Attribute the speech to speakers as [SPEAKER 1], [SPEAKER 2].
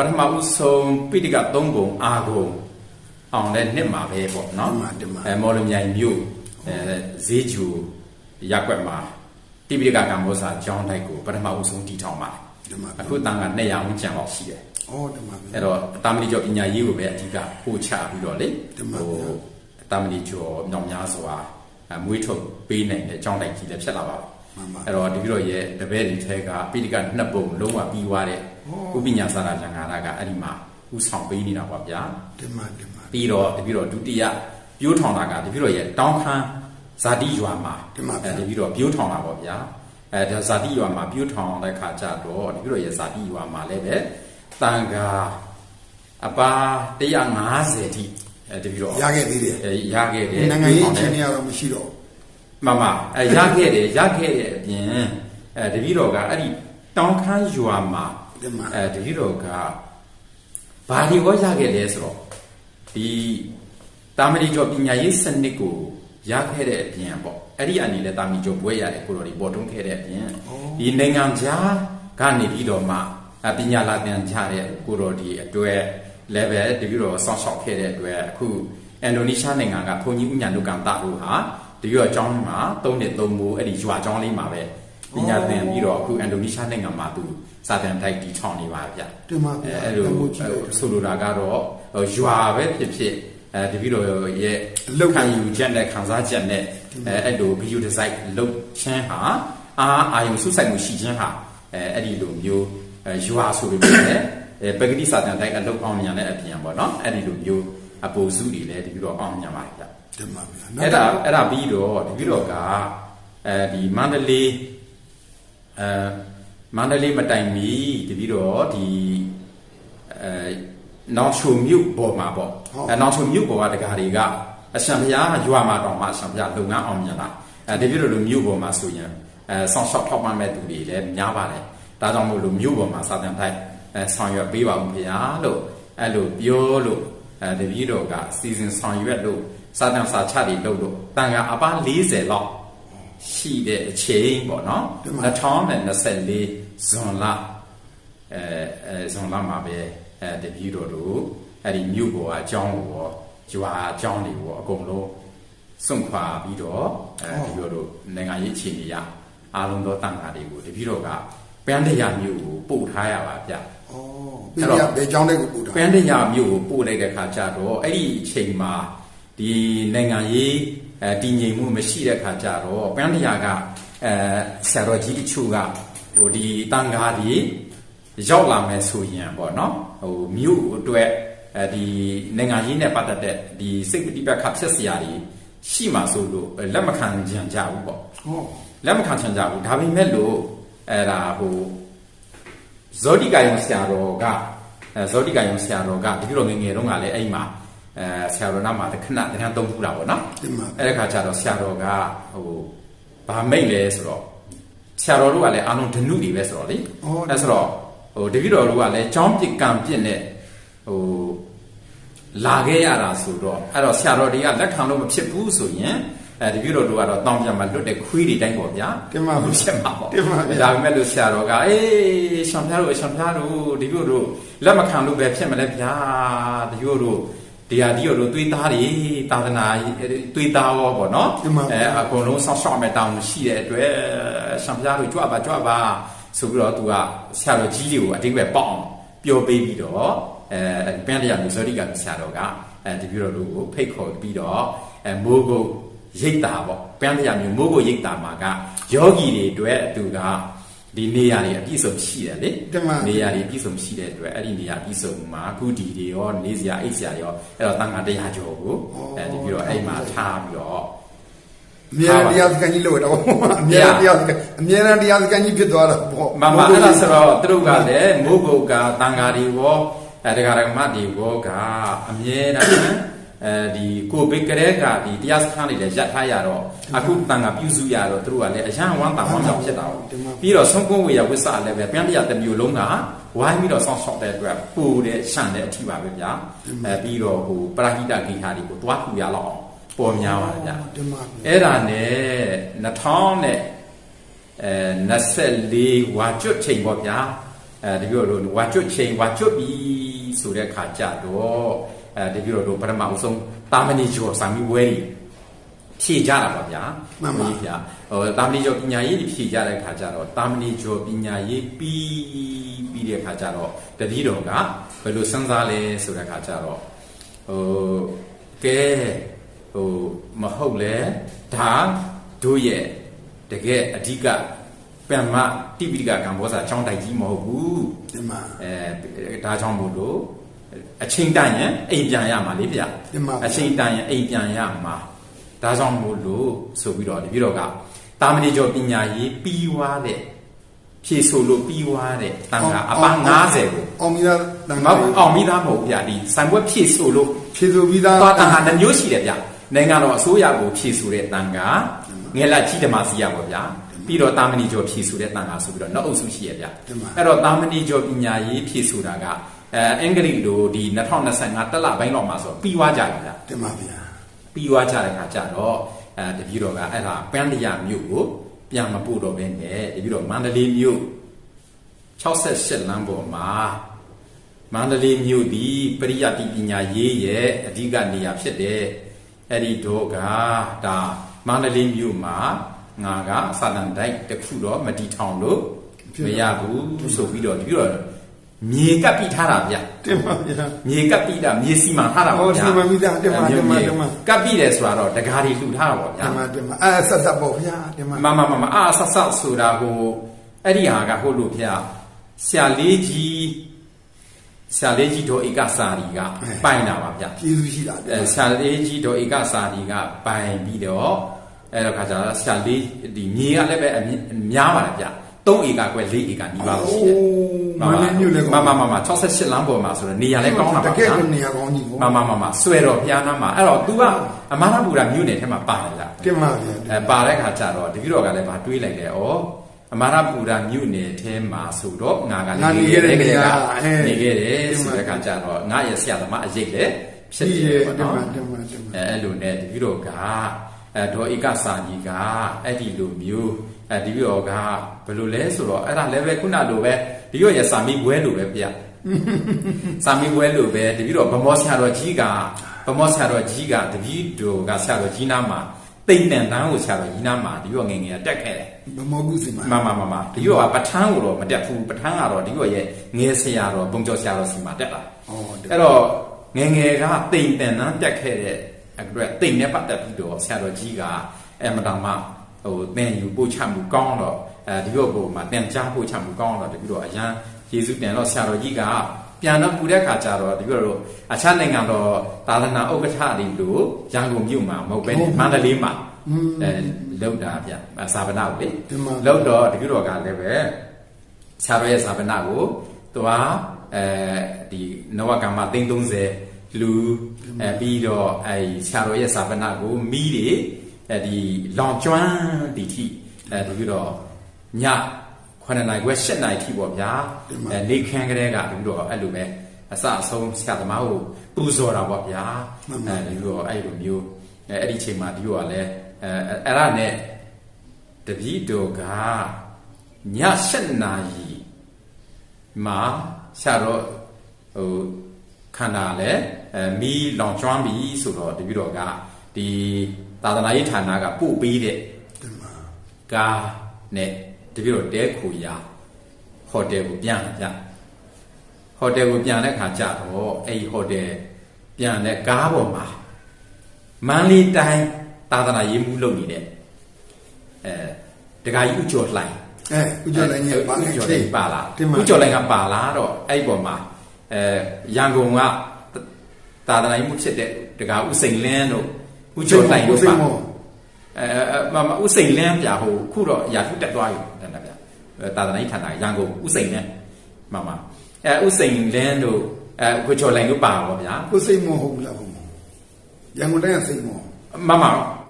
[SPEAKER 1] ပထမဦးဆုံးပိဋကသုံးပုံအာကုံအောင်တဲ့နှစ်မှာပဲပေါ့နော်
[SPEAKER 2] ဒီမှာဒီမှာ
[SPEAKER 1] အဲမော်လမြိုင်မြို့အဲဈေးကျူရက်ွက်မှာတိပိဋကကမ္ဘောဇာကျောင်းတိုက်ကိုပထမဦးဆုံးတည်ထောင်ပါ
[SPEAKER 2] ဒီမှာ
[SPEAKER 1] အခုတန်က200ဝန်းကျင်လောက်ရှိတယ်
[SPEAKER 2] ဩဒီမှာ
[SPEAKER 1] အဲ့တော့တာမဏိကျော်ပညာရေးကိုပဲအဓိကပို့ချပြီးတော့လေ
[SPEAKER 2] ဒီမှာဗျာ
[SPEAKER 1] တာမဏိကျော်မြောင်များစွာအမွေးထုတ်ပေးနိုင်တဲ့အကြောင်းတိုက်ကြီးလည်းဖြစ်လာပါ
[SPEAKER 2] မှန်ပါ
[SPEAKER 1] အဲ့တော့ဒီပြီးတော့ရဲ့တပည့်တွေထဲကပိဋကနှစ်ပုံလုံးဝပြီးသွားတဲ့ ဥပညာစာရာဇံဃာရကအဲ့ဒီမှာဥဆောင်ပေးနေတာပါဗျာ
[SPEAKER 2] ဒီမှာဒီမှာ
[SPEAKER 1] ပြီးတော့တပြီးတော့ဒုတိယပြိုးထောင်တာကတပြီးတော့ရဲ့တောင်းခမ်းဇာတိရွာမှာ
[SPEAKER 2] ဒီမှာဗျာ
[SPEAKER 1] အဲတပြီးတော့ပြိုးထောင်တာပေါ့ဗျာအဲဒါဇာတိရွာမှာပြိုးထောင်တဲ့ခါကျတော့တပြီးတော့ရဲ့ဇာတိရွာမှာလည်းပဲတန်ခါအပါ150ထိအဲတပြီးတော့
[SPEAKER 2] ရခဲ့သေးတယ်
[SPEAKER 1] အဲရခဲ့တယ်
[SPEAKER 2] နိုင်ငံရေး
[SPEAKER 1] ပြိုး
[SPEAKER 2] အခြေ
[SPEAKER 1] ထောင်
[SPEAKER 2] အနေ
[SPEAKER 1] တဲ့
[SPEAKER 2] ကတော့မရှိတော့
[SPEAKER 1] မမအဲရခဲ့တယ်ရခဲ့တဲ့အပြင်အဲတပည့်တော်ကအဲ့ဒီတောင်ခမ်းရွာမှာ
[SPEAKER 2] ဒီမှာ
[SPEAKER 1] အဲတပည့်တော်ကဘာဒီရောရခဲ့လဲဆိုတော့ဒီတာမဏိကျော်ပညာရေးစနစ်ကိုရခဲ့တဲ့အပြင်ပေါ့အဲ့ဒီအနေနဲ့တာမဏိကျော်ဘွဲရတဲ့ကိုတော်ဒီပေါ်တွန်းခဲ့တဲ့အပြင်ဒီနိုင်ငံခြားကနေပြီးတော့မှအပညာလာပြန်ကြတဲ့ကိုတော်ဒီအတွက် level တပည့်တော်ဆောင်းရှောက်ခဲ့တဲ့အတွက်အခုအင်ဒိုနီးရှားနိုင်ငံကဘုန်းကြီးဥညာလုကံတာတို့ဟာတပည့်တော်အကြောင်းမှာ၃နှစ်၃မိုးအဲ့ဒီရွာအကြောင်းလေးမှာပဲပညာသင်ပြီးတော့အခုအင်ဒိုနီးရှားနိုင်ငံမှာသူ စာသင်တိုက်တီထောင်နေပါဗျ
[SPEAKER 2] ဒီမှာ
[SPEAKER 1] အဲအဲ့လို
[SPEAKER 2] တမိုးကြည့်လိုက်
[SPEAKER 1] ဆိုလိုတာကတော့ဟိုရွာပဲဖြစ်ဖြစ်အဲတပည့်တော်ရဲ့
[SPEAKER 2] အလုပ်
[SPEAKER 1] ခံယူချက်နဲ့ခံစားချက်နဲ့အဲအဲ့လို video design လုပ်ခြင်းဟာအာအာယုံစုဆိုင်မှုရှိခြင်းဟာအဲအဲ့ဒီလိုမျိုးအဲရွာဆိုပေမဲ့လည်းအဲပဂတိစာတန်တိုင်းအလုပ်အောင်မြန်တဲ့အပြင်ပေါ့နော်အဲ့ဒီလိုမျိုးအပူစုတွေလည်းတပည့်တော်အောင်မြန်ပါဗျ
[SPEAKER 2] ဒီမှာဗျာ
[SPEAKER 1] အဲ့ဒါအဲ့ဒါပြီးတော့တပည့်တော်ကအဲဒီမန္တလေးအဲ မန္တလေးမတိုင်မီတပည့်တော်ဒီအဲနောင်ချုံမြို့ပေါ်မှာပေါ့အဲနောင်ချုံမြို့ပေါ်ကတကားတွေကအရှံဖျားရွာမှာတောင်မှအရှံဖျားလုပ်ငန်းအောင်မြင်လာအဲတပည့်တော်လိုမြို့ပေါ်မှာဆိုရင်အဲဆောင်းလျှောက်ထောက်ပံ့မဲ့သူတွေလည်းများပါတယ်ဒါကြောင့်မို့လို့မြို့ပေါ်မှာစာတန်ထိုက်အဲဆောင်ရွက်ပေးပါဦးခင်ဗျာလို့အဲ့လိုပြောလို့အဲတပည့်တော်ကစီစဉ်ဆောင်ရွက်လို့စာတန်စာချတွေလုပ်လို့တန်ခါအပန်း40လောက် ရှိတဲ့အချိန်ပေါ့နော်2024ဇွန်လအဲအဲဇွန်လမှာပဲအဲတပည့်တော်တို့အဲ့ဒီမြို့ပေါ်အကြောင်းကိုရောကျွာအကြောင်းတွေကိုရောအကုန်လုံးစွန့်ခွာပြီးတော့အဲဒီလိုတို့နိုင်ငံရေးအခြေအနေရအားလုံးသောတန်ခါတွေကိုတပည့်တော်ကပန်းတရားမြို့ကိုပို့ထားရပါဗျ
[SPEAKER 2] ဩပြရဘယ်ကြောင်းတဲ့ကိုပို့တာ
[SPEAKER 1] ပန်းတရားမြို့ကိုပို့လိုက်တဲ့ခါကျတော့အဲ့ဒီအချိန်မှာဒီနိုင်ငံရေး အဲတည်ငြိမ်မှုမရှိတဲ့ခါကြတော့ပန်းတရားကအဲဆရာတော်ကြီးတချို့ကဟိုဒီတန်ဃာတွေရောက်လာမယ်ဆိုရင်ပေါ့နော်ဟိုမြို့အတွက်အဲဒီနိုင်ငံရေးနဲ့ပတ်သက်တဲ့ဒီစိတ်ပဋိပက္ခဖြစ်စရာတွေရှိမှာဆိုလို့လက်မခံကြံကြဘူးပေါ့
[SPEAKER 2] ဟုတ်
[SPEAKER 1] လက်မခံကြံကြဘူးဒါပေမဲ့လို့အဲ့ဒါဟိုဇောတိကာယုံဆရာတော်ကဇောတိကာယုံဆရာတော်ကတတိတော်ငယ်ငယ်တုန်းကလည်းအဲ့မှာ အဲဆရာတော်နာမှာတစ်ခဏတခဏသုံးထူတာပေါ့နော်
[SPEAKER 2] ဒီမှာ
[SPEAKER 1] အဲ့ဒီခါကျတော့ဆရာတော်ကဟိုဗာမိတ်လဲဆိုတော့ဆရာတော်တို့ကလည်းအားလုံးဓနုတွေပဲဆိုတော့လေအဲ့ဆိုတော့ဟိုတပည့်တော်တို့ကလည်းကြောင်းပြစ်ကံပြစ်နဲ့ဟိုလာခဲ့ရတာဆိုတော့အဲ့တော့ဆရာတော်တွေကလက်ခံလို့မဖြစ်ဘူးဆိုရင်အဲတပည့်တော်တို့ကတော့တောင်းပြမှာလွတ်တဲ့ခွေးတွေတိုင်းပေါ့ဗျာ
[SPEAKER 2] တင်ပါ
[SPEAKER 1] မ
[SPEAKER 2] ဘူး
[SPEAKER 1] ဖြစ်မှာပေါ့
[SPEAKER 2] တင်ပါဗျာ
[SPEAKER 1] ဒါပေမဲ့လို့ဆရာတော်ကအေးရှောင်ဖျားတို့ရှောင်ဖျားတို့တပည့်တို့လက်မခံလို့ပဲဖြစ်မလဲဗျာတပည့်တို့ ဒီဟာဒီတို့သွေးသားတွေသာသနာသွေးသားရောပေါ့နော်
[SPEAKER 2] တင်ပါဗျာ
[SPEAKER 1] အဲအကုန်လုံးဆောက်ရှောက်မဲ့တောင်းရှိတဲ့အတွက်ရှံပြားတို့ကြွပါကြွပါဆိုပြီးတော့သူကဆရာတော်ကြီးတွေကိုအတိတ်ပဲပေါက်အောင်ပြောပေးပြီးတော့အဲပန်းတရားမျိုးစောတိကဆရာတော်ကအဲဒီပြီးတော့လူကိုဖိတ်ခေါ်ပြီးတော့အဲမိုးကုတ်ရိတ်တာပေါ့ပန်းတရားမျိုးမိုးကုတ်ရိတ်တာမှာကယောဂီတွေအတွက်သူက ဒီနေရာတွေအပြည့်စုံရှိတယ်လေ
[SPEAKER 2] တမန်
[SPEAKER 1] နေရာတွေပြည့်စုံရှိတဲ့အတွက်အဲ့ဒီနေရာပြည့်စုံမှာကုတီတွေရောနေစရာအိတ်စရာရောအဲ့တော့တန်ခါတရားကျော်ကိုအဲဒီပြီးတော့အဲ့မှာထားပြီးတော့
[SPEAKER 2] အမြဲတမ်းတရားစခန်းကြီးလို့တော့အမြဲတမ်းတရားစခန်းအမြဲတမ်းတရားစခန်းကြီးဖြစ်သွားတာပေါ့
[SPEAKER 1] မမအဲ့ဒါဆိုတော့သူတို့ကလည်းမိုးကုတ်ကတန်ဃာတွေရောအဲတရားဓမ္မတွေရောကအမြဲတမ်း အဲဒီကိုဘိတ်ကလေးကဒီတရားစခန်းတွေလည်းရပ်ထားရတော့အခုတန်ဃာပြုစုရတော့သူတို့ကလည်းအရန်ဝမ်းတာဝမ်းမြောက်ဖြစ်တာပေါ့ပြီးတော့ဆုံးကုန်းဝေရဝိဆလည်းပဲပြန်တရားတစ်မျိုးလုံးကဝိုင်းပြီးတော့ဆောင်းဆောက်တဲ့အတွက်ပူတဲ့ရှန့်တဲ့အထီပါပဲဗျာအဲပြီးတော့ဟိုပရဟိတဂိဟာတွေကိုတွားထူရလောက်အောင်ပေါ်များပါတယ်ဗျာ
[SPEAKER 2] ဒီမှာ
[SPEAKER 1] အဲ့ဒါနဲ့2000နဲ့အဲ24ဝါကျွတ်ချိန်ပေါ့ဗျာအဲတပည့်တော်တို့ဝါကျွတ်ချိန်ဝါကျွတ်ပြီဆိုတဲ့ခါကြတော့ အဲတပည့်တော်တို့ပထမအဆုံးတာမဏိကျော်စာမီဝဲကြီးဖြည့်ကြတာပါဗျာ
[SPEAKER 2] မှန်ပါ
[SPEAKER 1] ဗျာဟိုတာမဏိကျော်ပညာရေးတွေဖြည့်ကြတဲ့ခါကြတော့တာမဏိကျော်ပညာရေးပြီးပြီးတဲ့ခါကြတော့တပည့်တော်ကဘယ်လိုစဉ်းစားလဲဆိုတဲ့ခါကြတော့ဟိုကဲဟိုမဟုတ်လဲဒါတို့ရဲ့တကယ်အဓိကပင်မတိပိဋကကံဘောဇာချောင်းတိုက်ကြီးမဟုတ်ဘူး
[SPEAKER 2] ဒီမှာ
[SPEAKER 1] အဲဒါကြောင့်မို့လို့ အချိန်တန်ရင်အိမ်ပြန်ရမှာလေဗျ
[SPEAKER 2] ဒီမှာ
[SPEAKER 1] အချိန်တန်ရင်အိမ်ပြန်ရမှာဒါကြောင့်မို့လို့ဆိုပြီးတော့ဒီပြီးတော့ကတာမဏိကျော်ပညာရေးပြီးွားတဲ့ဖြည့်ဆိုလို့ပြီးွားတဲ့တန်ခါအပန်း90ကို
[SPEAKER 2] အောင်မီသားတန်
[SPEAKER 1] မဟုတ်အောင်မိသားမဟုတ်ဗျဒီစံဘွက်ဖြည့်ဆိုလို့
[SPEAKER 2] ဖြည့်ဆိုပြီးသား
[SPEAKER 1] သွားတန်ခါတစ်မျိုးရှိတယ်ဗျနိုင်ငံတော်အစိုးရကိုဖြည့်ဆိုတဲ့တန်ခါငယ်လာကြီးဓမ္မစီရပါဗျာပြီးတော့တာမဏိကျော်ဖြည့်ဆိုတဲ့တန်ခါဆိုပြီးတော့နောက်အုပ်စုရှိရဗျ
[SPEAKER 2] ဒီမှာ
[SPEAKER 1] အဲ့တော့တာမဏိကျော်ပညာရေးဖြည့်ဆိုတာက အဲအင်္ဂလိပ်လိုဒီ2025တက်လပိုင်းတော့မှာဆိုပြီးွားကြပြီဗျ
[SPEAKER 2] တင်ပါဗျာ
[SPEAKER 1] ပြီးွားကြတဲ့ခါကျတော့အဲတပည့်တော်ကအဲ့ဒါပန်းတရမြို့ကိုပြန်မပို့တော့ဘဲနဲ့တပည့်တော်မန္တလေးမြို့68လမ်းပေါ်မှာမန္တလေးမြို့ဒီပရိယတ်တိပညာရေးရဲ့အဓိကနေရာဖြစ်တဲ့အဲ့ဒီတော့ကဒါမန္တလေးမြို့မှာငါကစာတန်တိုက်တစ်ခုတော့မတီထောင်လို့မရဘူးဆိုပြီးတော့တပည့်တော် မြေကပ်ပြီးထားတာဗျ
[SPEAKER 2] တင်ပါဗျာ
[SPEAKER 1] မြေကပ်ပြီးတာမြေစီမံထားတာ
[SPEAKER 2] ဟော
[SPEAKER 1] ပေါ့ဗျာ
[SPEAKER 2] စီမံပြီးသားတင်ပါတင်ပါတင်ပါ
[SPEAKER 1] ကပ်ပြီးတယ်ဆိုတာတော့တကားတွေလှူထားတာပေါ့ဗျာ
[SPEAKER 2] တင်ပါတင်ပါအဲဆက်ဆက်ပေါ့ဗျာတင်ပါ
[SPEAKER 1] မမမမအာဆဆဆိုတာဟိုအဲ့ဒီဟာကဟုတ်လို့ဗျာဆရာလေးကြီးဆရာလေးကြီးတို့ဧကစာရီကပိုင်တာပါဗျာ
[SPEAKER 2] ကျေးဇူးရှိတာတင်
[SPEAKER 1] အဲ
[SPEAKER 2] ပါ
[SPEAKER 1] ဆရာလေးကြီးတို့ဧကစာရီကပိုင်ပြီးတော့အဲ့တော့ခါကျတော့ဆရာလေးဒီမြေကလည်းပဲအမြင့်များပါလားဗျာ 3ဧကကွယ်4ဧကနီးပါလို့ရှိတယ်
[SPEAKER 2] မန္တလေးမြို့လည်း
[SPEAKER 1] မမမမ68လမ်းပေါ်မှာဆိုတော့နေရာလည်းကောင်းတာ
[SPEAKER 2] တ
[SPEAKER 1] ပါ
[SPEAKER 2] ကယ်
[SPEAKER 1] ဗျာ
[SPEAKER 2] ကိုနေရာကောင်းကြီးပေါ့
[SPEAKER 1] မမမမဆွဲတော့ဘုရားနာမှာအဲ့တော့ तू ကအမရပူရာမြို့နယ်ထဲမှာပါတယ်ဗျ
[SPEAKER 2] တင်ပါဗျာ
[SPEAKER 1] အဲပါတဲ့ခါကျတော့တပည့်တော်ကလည်းဗာတွေးလိုက်တယ်ဩအမရပူရာမြို့နယ်ထဲမှာဆိုတော့ငါကလည်းနေခဲ့တယ်နေခဲ့တယ်ဆိုတဲ့ခါကျတော့ငါရဲ့ဆရာသမားအရေးလည်းဖြစ်
[SPEAKER 2] ဒီ
[SPEAKER 1] တယ်
[SPEAKER 2] ရ
[SPEAKER 1] ပေါ့
[SPEAKER 2] တင်
[SPEAKER 1] နော်
[SPEAKER 2] ပါတင်ပါတင်ပါ
[SPEAKER 1] အဲအဲ့လိုနဲ့တပည့်တော်ကအဲဒေါ်ဧကစာကြီးကအဲ့ဒီလိုမျိုး အဲတပည့်တော်ကဘယ်လိုလဲဆိုတော့အဲ့ဒါလည်းပဲခုနလိုပဲဒီရောရဲ့စာမိဘွဲလိုပဲဗျစာမိဘွဲလိုပဲတပည့်တော်ဗမောဆရာတော်ကြီးကဗမောဆရာတော်ကြီးကတပည့်တော်ကဆရာတော်ကြီးနားမှာတိတ်တန်တန်းကိုဆရာတော်ကြီးနားမှာဒီရောငယ်ငယ်တက်ခဲ့တယ်
[SPEAKER 2] ဘမောကုစီမှာ
[SPEAKER 1] မမမမဒီရောကပဋ္ဌာန်းကိုတော့မတက်ဘူးပဋ္ဌာန်းကတော့ဒီရောရဲ့ငယ်ဆရာတော်ဘုံကျော်ဆရာတော်စီမှာတက်တာ
[SPEAKER 2] ဩတင်
[SPEAKER 1] အဲ့တော့ငယ်ငယ်ကတိမ်တန်တန်းတက်ခဲ့တဲ့အတွက်တိမ်နဲ့ပတ်သက်ပြီးတော့ဆရာတော်ကြီးကအမတန်မှ ဟိုသင်ယူပို့ချမှုကောင်းတော့အဲဒီရောပုံမှာသင်ကြားပို့ချမှုကောင်းတော့တပြီးတော့အရန်ယေရှုပြန်တော့ဆရာတော်ကြီးကပြန်တော့ပူတဲ့ခါကျတော့တပြီးတော့အခြားနိုင်ငံတော်သာသနာဥက္ကဋ္ဌတွေလို့ရန်ကုန်မြို့မှာမဟုတ်ပဲနဲ့မန္တလေးမှာအဲလောက်တာဗျသာဗနာကိုလေ
[SPEAKER 2] ဒီမှာ
[SPEAKER 1] လောက်တော့တပြီးတော့ကလည်းပဲဆရာတော်ရဲ့သာဗနာကိုသူကအဲဒီနဝကမ္မ330လူအဲပြီးတော့အဲဆရာတော်ရဲ့သာဗနာကိုမိတွေ အဲဒီလောင်ကျွမ်းတီထိအဲတပြီးတော့ည9နိုင်ခွဲ10နိုင်ထိပေါ့ဗျာအဲနေခမ်းကလေးကတပြီးတော့အဲ့လိုပဲအစအဆုံးဆရာသမားကိုပူဇော်တာပေါ့ဗျာအဲတပြီးတော့အဲ့လိုမျိုးအဲအဲ့ဒီချိန်မှာဒီကလည်းအဲအဲ့ဒါနဲ့တပည့်တော်ကည7နာရီမှာဆရာတော်ဟိုခန္ဓာလဲအဲမီးလောင်ကျွမ်းပြီဆိုတော့တပည့်တော်ကဒီ သာသနာရေးဌာနကပို့ပေးတဲ့
[SPEAKER 2] တင်ပါ
[SPEAKER 1] ကားနဲ့တပည့်တော်တဲခူရာဟိုတယ်ကိုပြန်လာကြဟိုတယ်ကိုပြန်တဲ့ခါကျတော့အဲ့ဒီဟိုတယ်ပြန်တဲ့ကားပေါ်မှာမန္တလေးတိုင်းသာသနာရေးမှုလုပ်နေတဲ့အဲတခါကြီးဥကျော်လှိုင်
[SPEAKER 2] အဲဦးကျော်လည်းညပါ
[SPEAKER 1] ဥ
[SPEAKER 2] ခဲ့
[SPEAKER 1] ကျော်
[SPEAKER 2] ချေ
[SPEAKER 1] လည်းပါလား
[SPEAKER 2] တင်ပါ
[SPEAKER 1] ဥကျော်လည်းကပါလားတော့အဲ့ဒီပေါ်မှာအဲရန်ကုန်ကသာသနာရေးမှုဖြစ်တဲ့တခါဥစိန်လင်းတို့ ဥကျော်လှိုင်တို့ပါအဲမမဥစိန်လန်းပြဟိုခုတော့ရာထုတက်သွားပြီတဲ့ဗျအဲတာသနာ့ဌာနရန်ကုန်ဥစိန်လန်းမမအဲဥစိန်လန်းတို့အဲကိုချော်လိုင်တို့ပါပါဗျာ
[SPEAKER 2] ကိုစိတ်မဟုတ်ဘူးလားဘုံရန်ကုန်တိုင်းကစိတ်မော
[SPEAKER 1] မမ